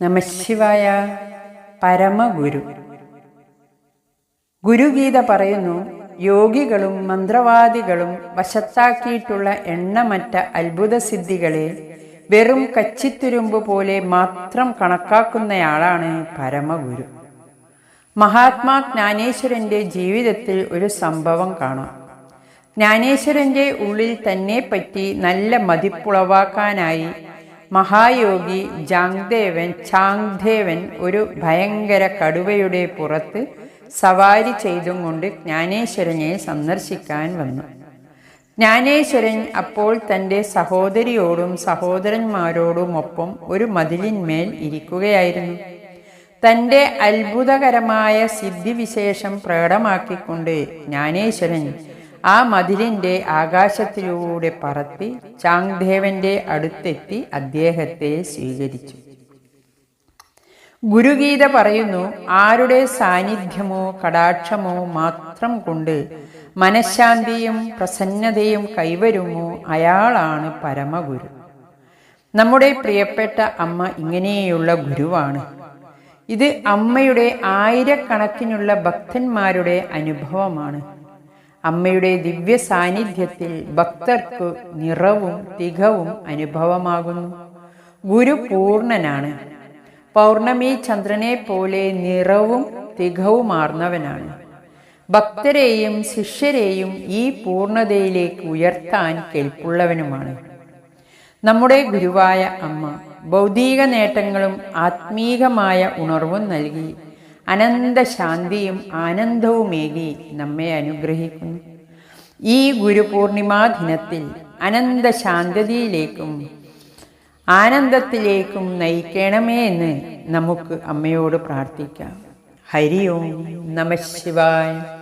നമശിവായ പരമഗുരു. ഗുരുഗീത പറയുന്നു യോഗികളും മന്ത്രവാദികളും വശത്താക്കിയിട്ടുള്ള എണ്ണമറ്റ അത്ഭുത സിദ്ധികളെ വെറും കച്ചിത്തുരുമ്പ് പോലെ മാത്രം കണക്കാക്കുന്നയാളാണ് പരമഗുരു. മഹാത്മാ ജ്ഞാനേശ്വരന്റെ ജീവിതത്തിൽ ഒരു സംഭവം കാണാം. ജ്ഞാനേശ്വരന്റെ ഉള്ളിൽ തന്നെ പറ്റി നല്ല മതിപ്പുളവാക്കാനായി മഹായോഗി ജാങ്ദേവൻ ചാങ്ദേവൻ ഒരു ഭയങ്കര കടുവയുടെ പുറത്ത് സവാരി ചെയ്തും കൊണ്ട് ജ്ഞാനേശ്വരനെ സന്ദർശിക്കാൻ വന്നു. ജ്ഞാനേശ്വരൻ അപ്പോൾ തന്റെ സഹോദരിയോടും സഹോദരന്മാരോടുമൊപ്പം ഒരു മതിലിന്മേൽ ഇരിക്കുകയായിരുന്നു. തന്റെ അത്ഭുതകരമായ സിദ്ധിവിശേഷം പ്രകടമാക്കിക്കൊണ്ട് ജ്ഞാനേശ്വരൻ ആ മതിലിന്റെ ആകാശത്തിലൂടെ പറത്തി ചാങ്ദേവന്റെ അടുത്തെത്തി അദ്ദേഹത്തെ സ്വീകരിച്ചു. ഗുരുഗീത പറയുന്നു ആരുടെ സാന്നിധ്യമോ കടാക്ഷമോ മാത്രം കൊണ്ട് മനഃശാന്തിയും പ്രസന്നതയും കൈവരുമോ അയാളാണ് പരമഗുരു. നമ്മുടെ പ്രിയപ്പെട്ട അമ്മ ഇങ്ങനെയുള്ള ഗുരുവാണ്. ഇത് അമ്മയുടെ ആയിരക്കണക്കിനുള്ള ഭക്തന്മാരുടെ അനുഭവമാണ്. അമ്മയുടെ ദിവ്യ സാന്നിധ്യത്തിൽ ഭക്തർക്ക് നിറവും തികവും അനുഭവമാകുന്നു. ഗുരു പൂർണനാണ് പൗർണമി ചന്ദ്രനെ പോലെ നിറവും തികവുമാർന്നവനാണ്. ഭക്തരെയും ശിഷ്യരെയും ഈ പൂർണതയിലേക്ക് ഉയർത്താൻ കെൽപ്പുള്ളവനുമാണ്. നമ്മുടെ ഗുരുവായ അമ്മ ഭൗതിക നേട്ടങ്ങളും ആത്മീകമായ ഉണർവും നൽകി അനന്തശാന്തിയും ആനന്ദവുമേകി നമ്മെ അനുഗ്രഹിക്കുന്നു. ഈ ഗുരുപൂർണിമാ ദിനത്തിൽ അനന്തശാന്തതയിലേക്കും ആനന്ദത്തിലേക്കും നയിക്കണമേ എന്ന് നമുക്ക് അമ്മയോട് പ്രാർത്ഥിക്കാം. ഹരി ഓം നമ ശിവായ.